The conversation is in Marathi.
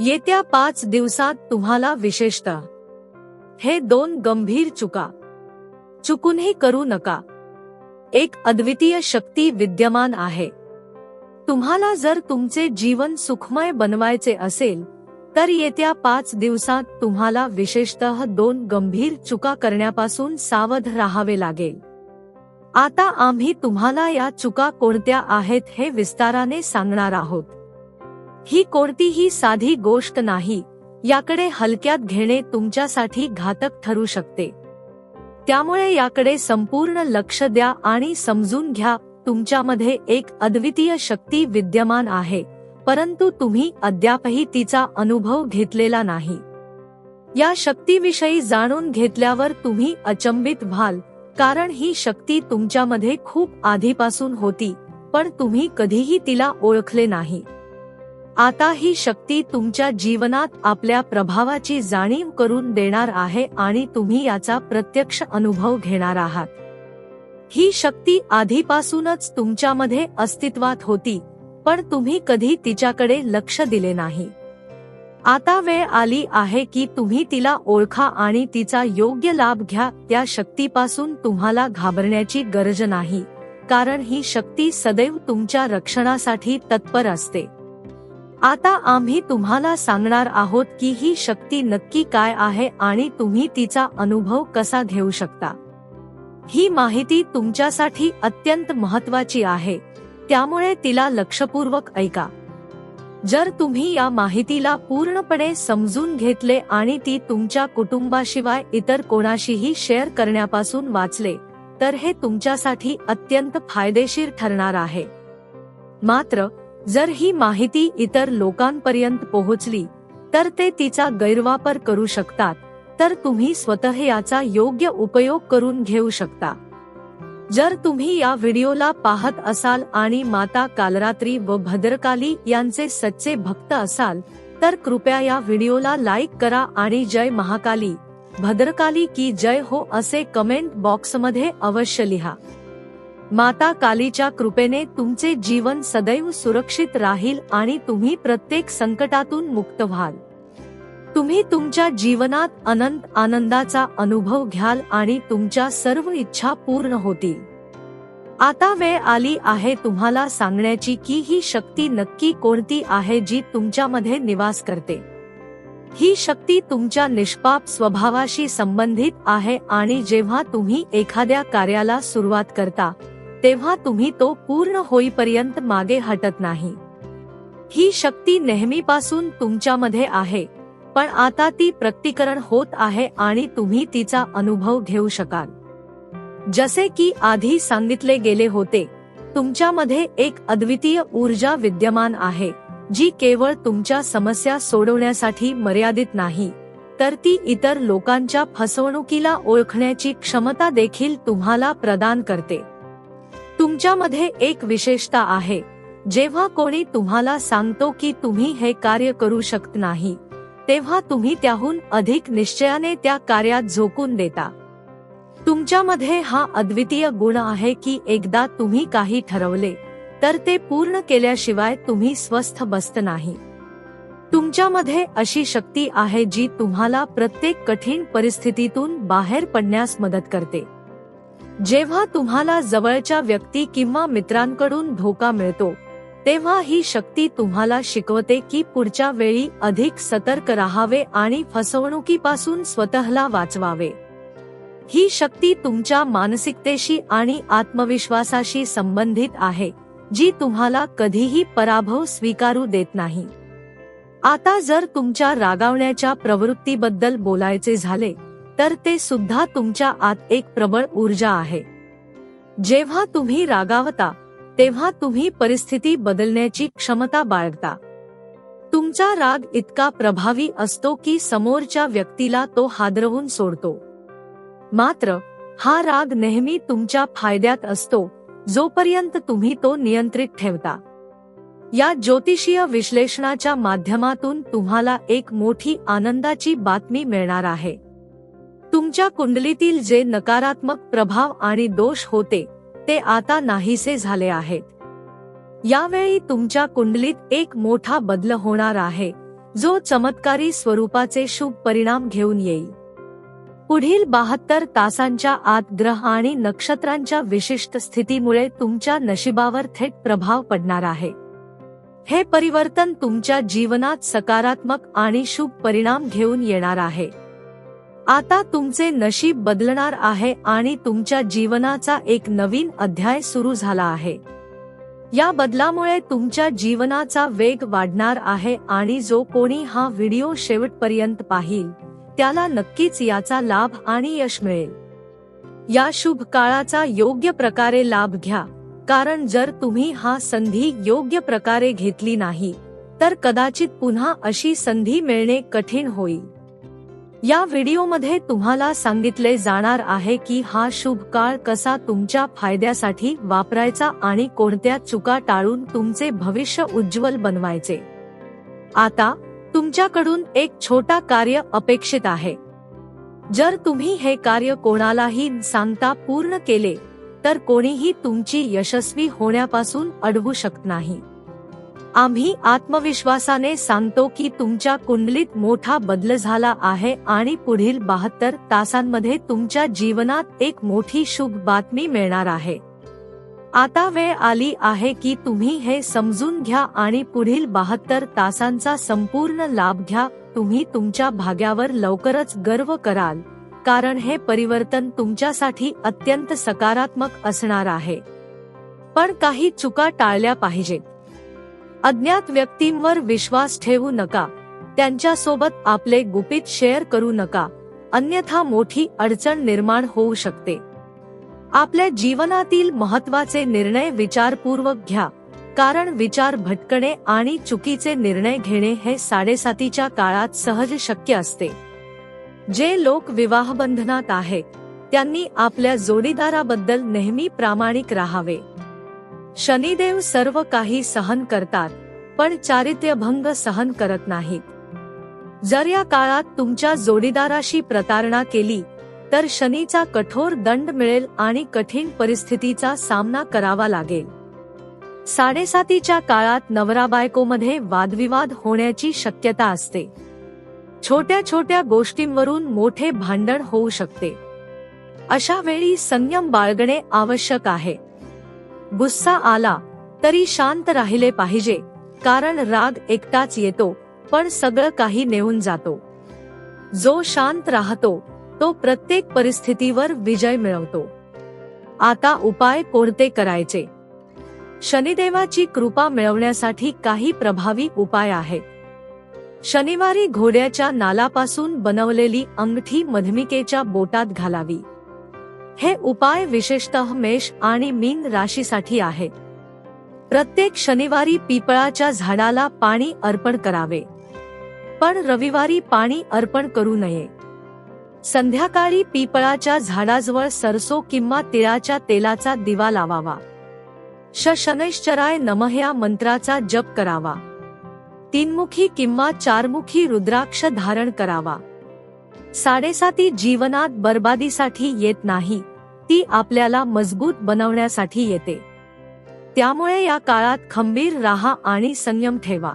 येत्या पाच दिवसात तुम्हाला विशेषतः हे दोन गंभीर चुका. चुकूनही करू नका. एक अद्वितीय शक्ती विद्यमान आहे. तुम्हाला जर तुमचे जीवन सुखमय बनवायचे असेल तर येत्या पाच दिवसात तुम्हाला विशेषतः दोन गंभीर चुका करण्यापासून सावध राहावे लागेल. आता आम्ही तुम्हाला या चुका कोणत्या आहेत हे विस्ताराने सांगणार आहोत. ही कोणतीही साधी गोष्ट नाही. याकडे हलक्यात घेणे तुमच्यासाठी घातक ठरू शकते. त्यामुळे याकडे संपूर्ण लक्ष द्या आणि समजून घ्या तुमच्यामध्ये एक अद्वितीय शक्ती विद्यमान आहे परंतु तुम्ही अद्यापही तिचा अनुभव घेतलेला नाही. या शक्तीविषयी जाणून घेतल्यावर तुम्ही अचंबित व्हाल कारण ही शक्ती तुमच्यामध्ये खूप आधीपासून होती पण तुम्ही कधीही तिला ओळखले नाही. आता ही शक्ती तुमच्या जीवनात आपल्या प्रभावाची जाणीव करून देणार आहे आणि तुम्ही याचा प्रत्यक्ष अनुभव घेणार आहात. ही शक्ती आधीपासूनच तुमच्यामध्ये अस्तित्वात होती पण तुम्ही कधी तिच्याकडे लक्ष दिले नाही. आता वेळ आली आहे की तुम्ही तिला ओळखा आणि तिचा योग्य लाभ घ्या त्या शक्तीपासून तुम्हाला घाबरण्याची गरज नाही कारण ही शक्ती सदैव तुमच्या रक्षणासाठी तत्पर असते. आता आम्ही तुम्हाला सांगणार आहोत की ही शक्ती नक्की काय आहे आणि तुम्ही तिचा अनुभव कसा घेऊ शकता. ही माहिती तुमच्यासाठी अत्यंत महत्वाची आहे. त्यामुळे तिला लक्षपूर्वक ऐका. जर तुम्ही या माहितीला पूर्णपणे समजून घेतले आणि ती तुमच्या कुटुंबाशिवाय इतर कोणाशीही शेअर करण्यापासून वाचले तर हे तुमच्यासाठी अत्यंत फायदेशीर ठरणार आहे. मात्र जर ही माहिती इतर लोकांपर्यंत पोहोचली तर ते तिचा गैरवापर करू शकतात तर तुम्ही स्वतः याचा योग्य उपयोग करून घेऊ शकता. जर तुम्ही या व्हिडिओला पाहत असाल आणि माता कालरात्री व भद्रकाली यांचे सच्चे भक्त असाल तर कृपया या व्हिडिओला लाईक करा आणि जय महाकाली. भद्रकाली की जय हो असे कमेंट बॉक्समध्ये अवश्य लिहा. माता कालीच्या कृपेने तुमचे जीवन सदैव सुरक्षित राहील आणि तुम्ही प्रत्येक संकटातून मुक्त व्हाल. तुम्ही तुमच्या जीवनात अनंत आनंदाचा अनुभव घ्याल आणि तुमच्या सर्व इच्छा पूर्ण होतील. आता वेळ आली आहे तुम्हाला सांगण्याची की ही शक्ती नक्की कोणती आहे जी तुमच्यामध्ये निवास करते. ही शक्ती तुमच्या निष्पाप स्वभावाशी संबंधित आहे आणि जेव्हा तुम्ही एखाद्या कार्याला सुरुवात करता तेव्हा तुम्ही तो पूर्ण होईपर्यंत मागे हटत नाही. ही शक्ती नेहमीपासून तुमच्यामध्ये आहे पण आता ती प्रत्यीकरण होत आहे आणि तुम्ही तिचा अनुभव घेऊ शकाल. जसे की आधी सांगितले गेले होते तुमच्यामध्ये एक अद्वितीय ऊर्जा विद्यमान आहे जी केवळ तुमच्या समस्या सोडवण्यासाठी मर्यादित नाही तर ती इतर लोकांच्या फसवणुकीला ओळखण्याची क्षमता देखील तुम्हाला प्रदान करते. तुमच्यामध्ये एक विशेषता आहे. जेव्हा कोणी तुम्हाला सांगतो की तुम्ही हे कार्य करू शकत नाही तेव्हा तुम्ही त्याहून अधिक निश्चयाने त्या कार्यात झोकून देता. तुमच्यामध्ये हा अद्वितीय गुण आहे की एकदा तुम्ही काही ठरवले तर ते पूर्ण केल्याशिवाय तुम्ही स्वस्थ बसत नाही. तुमच्यामध्ये अशी शक्ती आहे जी तुम्हाला प्रत्येक कठीण परिस्थितीतून बाहेर पडण्यास मदत करते. जेव्हा तुम्हाला जवळच्या व्यक्ती किंवा मित्रांकडून धोका मिळतो तेव्हा ही शक्ती तुम्हाला शिकवते की पुढच्या वेळी अधिक सतर्क राहावे आणि फसवणुकीपासून स्वतःला वाचवावे. ही शक्ती तुमच्या मानसिकतेशी आणि आत्मविश्वासाशी संबंधित आहे जी तुम्हाला कधीही पराभव स्वीकारू देत नाही. आता जर तुमच्या रागावण्याच्या प्रवृत्तीबद्दल बोलायचे झाले तर ते सुद्धा तुमच्या आत एक प्रबळ ऊर्जा आहे. जेव्हा तुम्ही रागावता तेव्हा तुम्ही परिस्थिती बदलण्याची क्षमता बाळगता. तुमचा राग इतका प्रभावी असतो की समोरच्या व्यक्तीला तो हादरवून सोडतो. मात्र हा राग नेहमी तुमच्या फायद्यात असतो जोपर्यंत तुम्ही तो नियंत्रित ठेवता. या ज्योतिषीय विश्लेषणाच्या माध्यमातून तुम्हाला एक मोठी आनंदाची बातमी मिळणार आहे. तुमच्या कुंडलीतील जे नकारात्मक प्रभाव आणि दोष होते ते आता नाहीसे झाले आहेत. यावेळी तुमच्या कुंडलीत एक मोठा बदल होणार आहे जो चमत्कारी स्वरूपाचे शुभ परिणाम घेऊन येईल. पुढील बहात्तर तासांच्या आत ग्रह आणि नक्षत्रांच्या विशिष्ट स्थितीमुळे तुमच्या नशिबावर थेट प्रभाव पडणार आहे. हे परिवर्तन तुमच्या जीवनात सकारात्मक आणि शुभ परिणाम घेऊन येणार आहे. आता तुमचे नशीब बदलणार आहे आणि तुमच्या जीवनाचा एक नवीन अध्याय सुरू झाला आहे. या बदलामुळे तुमच्या जीवनाचा वेग वाढणार आहे आणि जो कोणी हा व्हिडिओ शेवटपर्यंत पाहिल त्याला नक्कीच याचा लाभ आणि यश मिळेल. या शुभ काळाचा योग्य प्रकारे लाभ घ्या कारण जर तुम्ही हा संधी योग्य प्रकारे घेतली नाही तर कदाचित पुन्हा अशी संधी मिळणे कठीण होईल. या व्हिडिओमध्ये तुम्हाला सांगितले जाणार आहे की हा शुभ काळ कसा तुमच्या फायद्यासाठी वापरायचा आणि कोणत्या चुका टाळून तुमचे भविष्य उज्ज्वल बनवायचे. आता तुमच्याकडून एक छोटा कार्य अपेक्षित आहे. जर तुम्ही हे कार्य कोणालाही सांगता पूर्ण केले तर कोणीही तुमची यशस्वी होण्यापासून अडवू शकत नाही. आम्ही आत्मविश्वासाने सांगतो की तुमच्या कुंडलीत मोठा बदल झाला आहे आणि पुढील बहात्तर तासांमध्ये तुमच्या जीवनात एक मोठी शुभ बातमी मिळणार आहे. आता वेळ आली आहे की तुम्ही हे समजून घ्या आणि पुढील बहात्तर तासांचा संपूर्ण लाभ घ्या. तुम्ही तुमच्या भाग्यावर लवकरच गर्व कराल कारण हे परिवर्तन तुमच्यासाठी अत्यंत सकारात्मक असणार आहे. पण काही चुका टाळल्या पाहिजेत. अज्ञात व्यक्तींवर विश्वास ठेवू नका. त्यांच्यासोबत आपले गुपित शेअर करू नका. अन्यथा मोठी अडचण निर्माण होऊ शकते. आपल्या जीवनातील महत्त्वाचे निर्णय विचारपूर्वक घ्या. कारण विचार भटकणे आणि चुकीचे निर्णय घेणे हे साडेसातीच्या काळात सहज शक्य असते. जे लोक विवाहबंधनात आहेत त्यांनी आपल्या जोडीदाराबद्दल नेहमी प्रामाणिक राहावे. शनिदेव सर्व काही सहन करतात पण चारित्र्यभंग सहन करत नाहीत. जर या काळात तुमच्या जोडीदाराशी प्रतारणा केली तर शनीचा कठोर दंड मिळेल आणि कठीण परिस्थितीचा सामना करावा लागेल. साडेसातीच्या काळात नवरा बायकोमध्ये वादविवाद होण्याची शक्यता असते. छोट्या छोट्या गोष्टींवरून मोठे भांडण होऊ शकते. अशा वेळी संयम बाळगणे आवश्यक आहे. गुस्सा आला तरी शांत राहिले पाहिजे कारण राग एकटाच येतो पण सगळं काही नेऊन जातो. जो शांत राहतो तो प्रत्येक परिस्थितीवर विजय मिळवतो. आता उपाय कोणते करायचे? शनिदेवाची कृपा मिळवण्यासाठी काही प्रभावी उपाय आहेत. शनिवारी घोड्याच्या नालापासून बनवलेली अंगठी मधमिकेच्या बोटात घालावी. हे उपाय विशेषतः मेष आणि मीन राशीसाठी आहेत प्रत्येक शनिवारी पिपळाच्या झाडाला पाणी अर्पण करावे. पण रविवारी पाणी अर्पण करू नये. संध्याकाळी पिपळाच्या झाडाजवळ सरसो किंवा तिळाच्या तेलाचा दिवा लावावा. श शनैश्चराय नमः या मंत्राचा जप करावा. तीनमुखी किंवा चारमुखी रुद्राक्ष धारण करावा. साडेसाती जीवनात बर्बादीसाठी येत नाही ती आपल्याला मजबूत बनवण्यासाठी येते. त्यामुळे या काळात खंबीर राहा आणि संयम ठेवा.